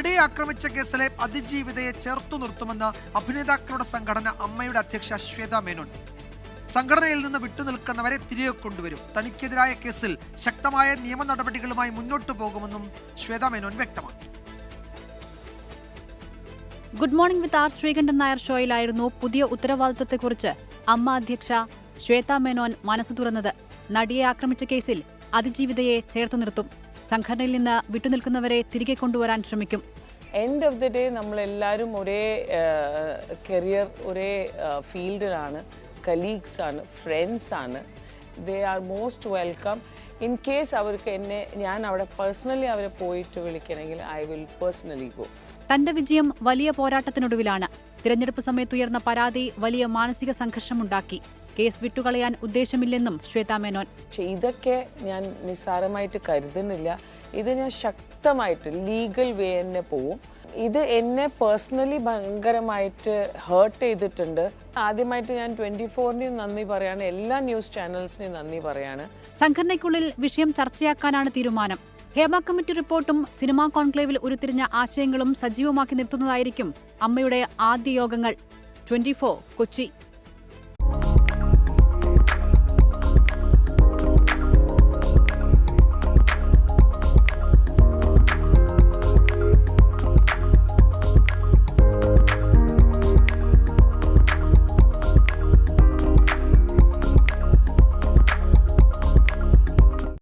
നടിയെ ആക്രമിച്ച കേസിലെ അതിജീവിതയെ ചേർത്തു നിർത്തുമെന്ന് അഭിനേതാക്കളുടെ സംഘടന അമ്മയുടെ അധ്യക്ഷ ശ്വേത മേനോൻ. സംഘടനയിൽ നിന്ന് വിട്ടുനിൽക്കുന്നവരെ തിരികെ കൊണ്ടുവരും. തനിക്കെതിരായ കേസിൽ ശക്തമായ നിയമ നടപടികളുമായി മുന്നോട്ടു പോകുമെന്നും ശ്വേത മേനോൻ വ്യക്തമാക്കി. Good morning with R Sreekandan Nair ഷോയിലായിരുന്നു പുതിയ ഉത്തരവാദിത്വത്തെക്കുറിച്ച് അമ്മ അധ്യക്ഷ ശ്വേത മേനോൻ മനസ്സു തുറന്നത്. നടിയെ ആക്രമിച്ച കേസിൽ അതിജീവിതയെ ചേർത്തു നിർത്തും. സംഘടനയിൽ നിന്ന് വിട്ടുനിൽക്കുന്നവരെ തിരികെ കൊണ്ടുവരാൻ ശ്രമിക്കും. എൻഡ് ഓഫ് ദി ഡേ നമ്മളെല്ലാവരും ഒരേ കരിയർ ഒരേ ഫീൽഡിലാണ് കലീഗ്സ് ആണ് ഫ്രണ്ട്സ് ആണ്. They are most welcome in case അവർക്ക് എന്നെ ഞാൻ അവിടെ പേഴ്സണലി അവരെ പോയിട്ട് വിളിക്കണമെങ്കിൽ ഐ വിൽ പേഴ്സണലി ഗോ തന്റെ വിജയം വലിയ പോരാട്ടത്തിനൊടുവിലാണ്. തിരഞ്ഞെടുപ്പ് സമയത്ത് ഉയർന്ന പരാതി വലിയ മാനസിക സംഘർഷമുണ്ടാക്കി കേസ് വിട്ടുകളയാൻ ഉദ്ദേശമില്ലെന്നും ശ്വേതാ മേനോൻ. ഇതൊക്കെ ഞാൻ നിസ്സാരമായിട്ട് കരുതുന്നില്ല. ഇത് ഞാൻ ശക്തമായിട്ട് ലീഗൽ വേ തന്നെ പോവും. ഇത് എന്നെ പേഴ്സണലി ഭയങ്കരമായിട്ട് ഹേർട്ട് ചെയ്തിട്ടുണ്ട്. ആദ്യമായിട്ട് ഞാൻ ട്വന്റി ഫോറിനെയും നന്ദി പറയാണ്. എല്ലാ ന്യൂസ് ചാനൽസിനെയും നന്ദി പറയാണ്. സംഘടനയ്ക്കുള്ളിൽ വിഷയം ചർച്ചയാക്കാനാണ് തീരുമാനം. ഹേമ കമ്മിറ്റി റിപ്പോർട്ടും സിനിമാ കോൺക്ലേവിൽ ഉരുത്തിരിഞ്ഞ ആശയങ്ങളും സജീവമാക്കി നിർത്തുന്നതായിരിക്കും അമ്മയുടെ ആദ്യ യോഗങ്ങൾ. ട്വന്റി കൊച്ചി.